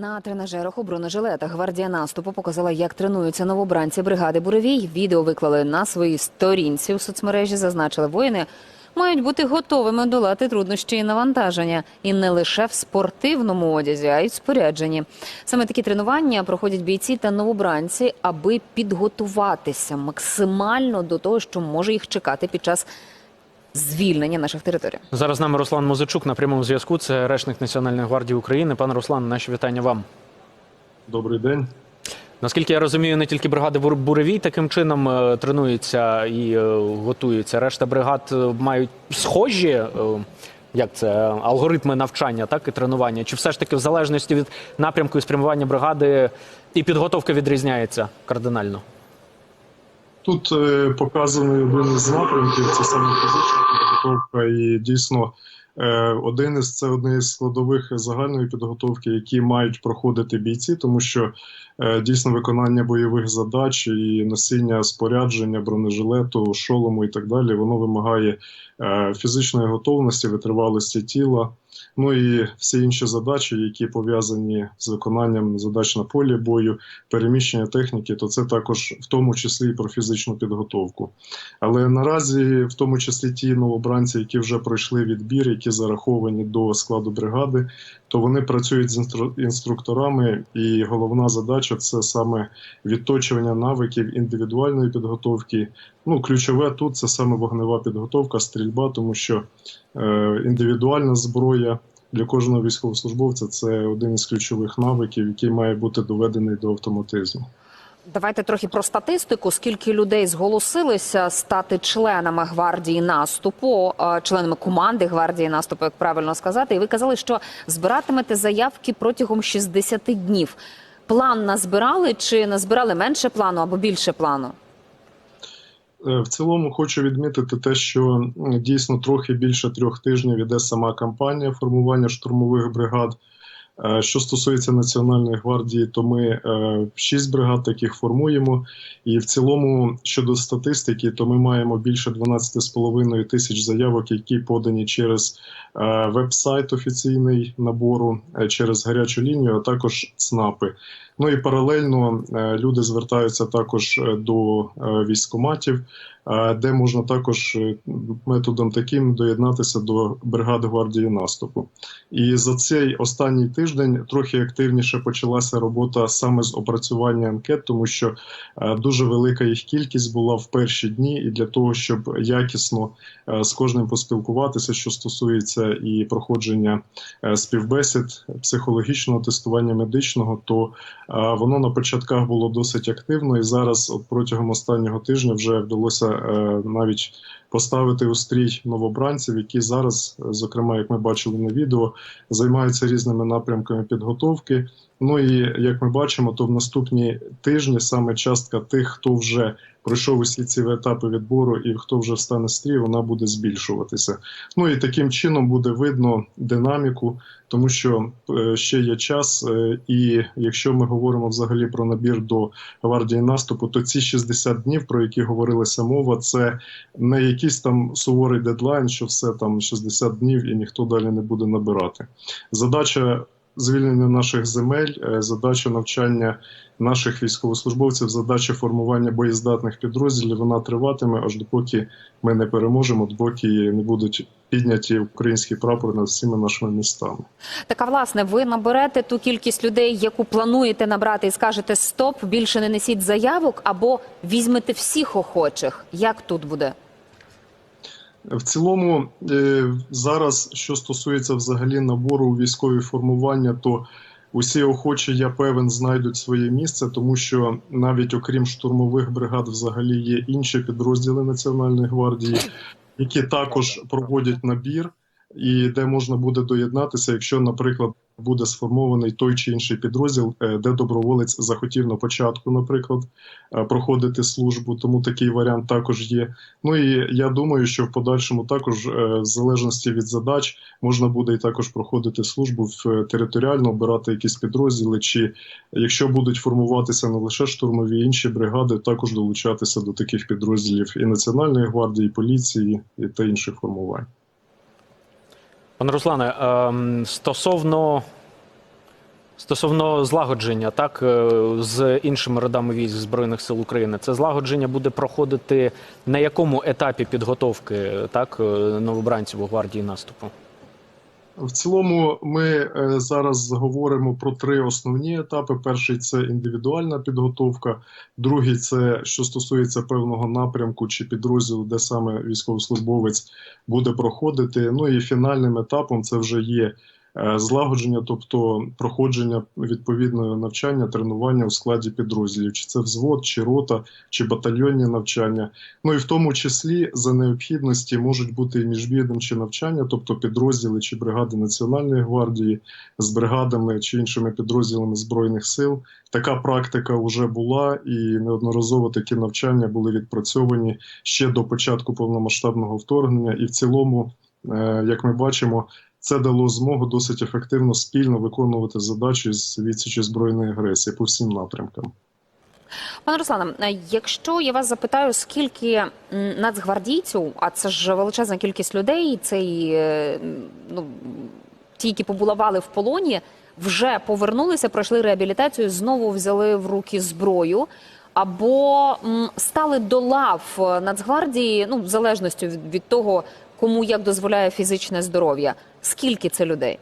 На тренажерах у бронежилетах гвардія наступу показала, як тренуються новобранці бригади Буровій. Відео виклали на своїй сторінці у соцмережі. Зазначили воїни. Мають бути готовими долати труднощі і навантаження, і не лише в спортивному одязі, а й в спорядженні. Саме такі тренування проходять бійці та новобранці, аби підготуватися максимально до того, що може їх чекати під час звільнення наших територій. Зараз з нами Руслан Музичук на прямому зв'язку. Це речник Національної гвардії України. Пане Руслан, наші вітання вам. Добрий день. Наскільки я розумію, не тільки бригади Буревій таким чином е, тренуються і е, готуються. Решта бригад е, мають схожі. Як це алгоритми навчання, так і тренування? Чи все ж таки в залежності від напрямку і спрямування бригади і підготовка відрізняється кардинально? Тут е, показаний один із напрямків, це саме фізична підготовка, і дійсно е, один із це одне із складових загальної підготовки, які мають проходити бійці, тому що е, дійсно виконання бойових задач і носіння спорядження, бронежилету, шолому і так далі, воно вимагає е, фізичної готовності, витривалості тіла. Ну і всі інші задачі, які пов'язані з виконанням задач на полі бою, переміщення техніки, то це також в тому числі і про фізичну підготовку. Але наразі, в тому числі ті новобранці, які вже пройшли відбір, які зараховані до складу бригади, то вони працюють з інстру- інструкторами, і головна задача це саме відточування навиків індивідуальної підготовки. Ну, ключове тут це саме вогнева підготовка, стрільба, тому що е, індивідуальна зброя для кожного військовослужбовця це один із ключових навиків, який має бути доведений до автоматизму. Давайте трохи про статистику. Скільки людей зголосилися стати членами гвардії наступу, е, членами команди гвардії наступу, як правильно сказати. І ви казали, що збиратимете заявки протягом 60 днів. План назбирали чи назбирали менше плану або більше плану? Е, В цілому хочу відмітити те, що дійсно трохи більше трьох тижнів іде сама кампанія формування штурмових бригад. Е, Що стосується Національної гвардії, то ми е, шість бригад таких формуємо. І в цілому, щодо статистики, то ми маємо більше 12,5 тисяч заявок, які подані через е, веб-сайт офіційний набору, через гарячу лінію, а також ЦНАПи. Ну і паралельно люди звертаються також до військкоматів, е, де можна також е, методом таким доєднатися до бригади гвардії наступу. І за цей останній тиждень трохи активніше почалася робота саме з опрацювання анкет, тому що е, дуже велика їх кількість була в перші дні, і для того, щоб якісно е, з кожним поспілкуватися, що стосується і проходження співбесід, психологічного тестування медичного, то Воно на початках було досить активно, і зараз, от протягом останнього тижня, вже вдалося навіть поставити у стрій новобранців, які зараз, е, зокрема, як ми бачили на відео, займаються різними напрямками підготовки. Ну і як ми бачимо, то в наступні тижні саме частка тих, хто вже пройшов усі ці етапи відбору і хто вже встане стрій, вона буде збільшуватися. Ну і таким чином буде видно динаміку, тому що е, ще є час, е, і якщо ми говоримо взагалі про набір до гвардії наступу, то ці 60 днів, про які говорилася мова, це не якийсь там суворий дедлайн, що все там 60 днів і ніхто далі не буде набирати. Задача звільнення наших земель, е, задача навчання наших військовослужбовців, задача формування боєздатних підрозділів, вона триватиме аж допоки ми не переможемо, допоки не будуть підняті український прапор над всіма нашими містами. Так, а власне, ви наберете ту кількість людей, яку плануєте набрати, і скажете стоп, більше не несіть заявок, або візьмете всіх охочих. Як тут буде? В цілому, е, зараз, що стосується взагалі набору у військові формування, то усі охочі, я певен, знайдуть своє місце, тому що навіть окрім штурмових бригад, взагалі є інші підрозділи Національної гвардії, які також проводять набір, і де можна буде доєднатися, якщо, наприклад, буде сформований той чи інший підрозділ, е, де доброволець захотів на початку, наприклад, е, проходити службу. Тому такий варіант також є. Ну і я думаю, що в подальшому також, е, в залежності від задач, можна буде і також проходити службу в територіально, обирати якісь підрозділи, чи якщо будуть формуватися не лише штурмові інші бригади, також долучатися до таких підрозділів і Національної гвардії, і поліції і та інших формувань. Пане Руслане, ем, стосовно Стосовно злагодження, так е, з іншими родами військ збройних сил України, це злагодження буде проходити на якому етапі підготовки так е, новобранців у гвардії наступу? В цілому, ми е, зараз говоримо про три основні етапи. Перший це індивідуальна підготовка, другий це що стосується певного напрямку чи підрозділу, де саме військовослужбовець буде проходити. Ну і фінальним етапом це вже є злагодження, тобто проходження відповідного навчання, тренування у складі підрозділів, чи це взвод, чи рота, чи батальйонні навчання. Ну і в тому числі за необхідності можуть бути і міжвідомчі навчання, тобто підрозділи чи бригади Національної гвардії з бригадами чи іншими підрозділами збройних сил. Така практика вже була, і неодноразово такі навчання були відпрацьовані ще до початку повномасштабного вторгнення. І в цілому, е, як ми бачимо, це дало змогу досить ефективно спільно виконувати задачі з відсічі збройної агресії по всім напрямкам. Пане Руслане, якщо я вас запитаю, скільки нацгвардійців, а це ж величезна кількість людей, це і е, ну, ті, які побулавали в полоні, вже повернулися, пройшли реабілітацію, знову взяли в руки зброю. Або стали до лав е, Нацгвардії, ну в залежності від того, кому як дозволяє фізичне здоров'я. Скільки це людей?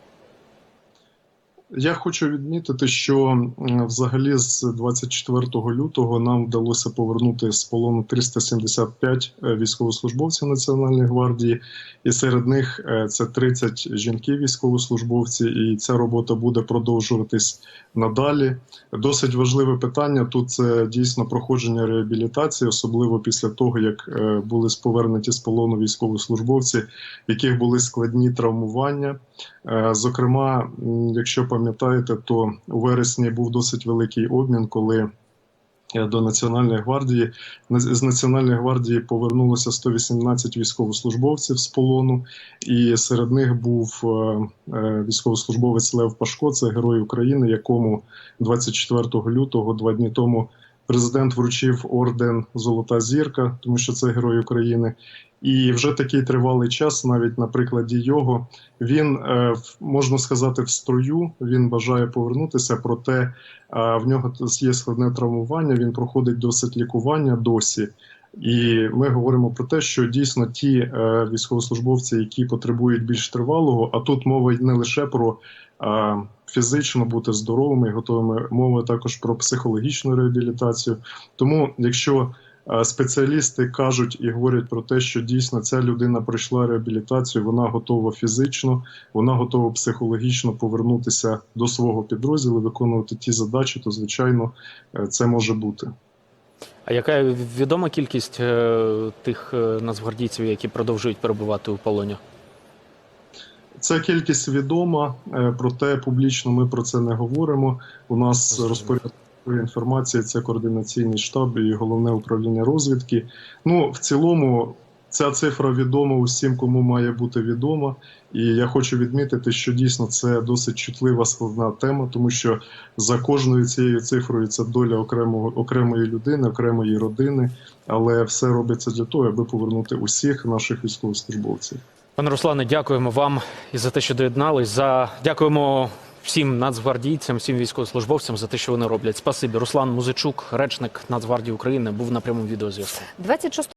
Я хочу відмітити, що взагалі з 24 лютого нам вдалося повернути з полону 375 е, військовослужбовців Національної гвардії, і серед них е, це 30 жінки військовослужбовці, і ця робота буде продовжуватись надалі. Досить важливе питання тут це дійсно проходження реабілітації, особливо після того, як е, були повернуті з полону військовослужбовці, в яких були складні травмування. Зокрема, якщо пам'ятаєте, то у вересні був досить великий обмін, коли е, до Національної гвардії з Національної гвардії повернулося 118 військовослужбовців з полону, і серед них був е, е, військовослужбовець Лев Пашко, це герой України, якому 24 лютого, два дні тому, президент вручив орден Золота зірка, тому що це герой України. І вже такий тривалий час, навіть на прикладі його, він е, можна сказати в строю. Він бажає повернутися, проте е, в нього є складне травмування. Він проходить досить лікування досі. І ми говоримо про те, що дійсно ті е, військовослужбовці, які потребують більш тривалого, а тут мова не лише про фізично бути здоровими і готовими, мова також про психологічну реабілітацію. Тому, якщо спеціалісти кажуть і говорять про те, що дійсно ця людина пройшла реабілітацію, вона готова фізично, вона готова психологічно повернутися до свого підрозділу, виконувати ті задачі, то звичайно е, це може бути. А яка відома кількість е, тих е, нацгвардійців, які продовжують перебувати у полоні? Ця кількість відома, проте публічно ми про це не говоримо. У нас Зрозуміло. Розпорядок інформації це координаційний штаб і головне управління розвідки. Ну, в цілому, ця цифра відома усім, кому має бути відома. І я хочу відмітити, що дійсно це досить чутлива складна тема, тому що за кожною цією цифрою це доля окремого окремої людини, окремої родини, але все робиться для того, аби повернути усіх наших військовослужбовців. Пане Руслане, дякуємо вам і за те, що доєднались. За дякуємо всім нацгвардійцям, всім військовослужбовцям за те, що вони роблять. Спасибі. Руслан Музичук, речник Нацгвардії України, був на прямому відеозв'язку. 26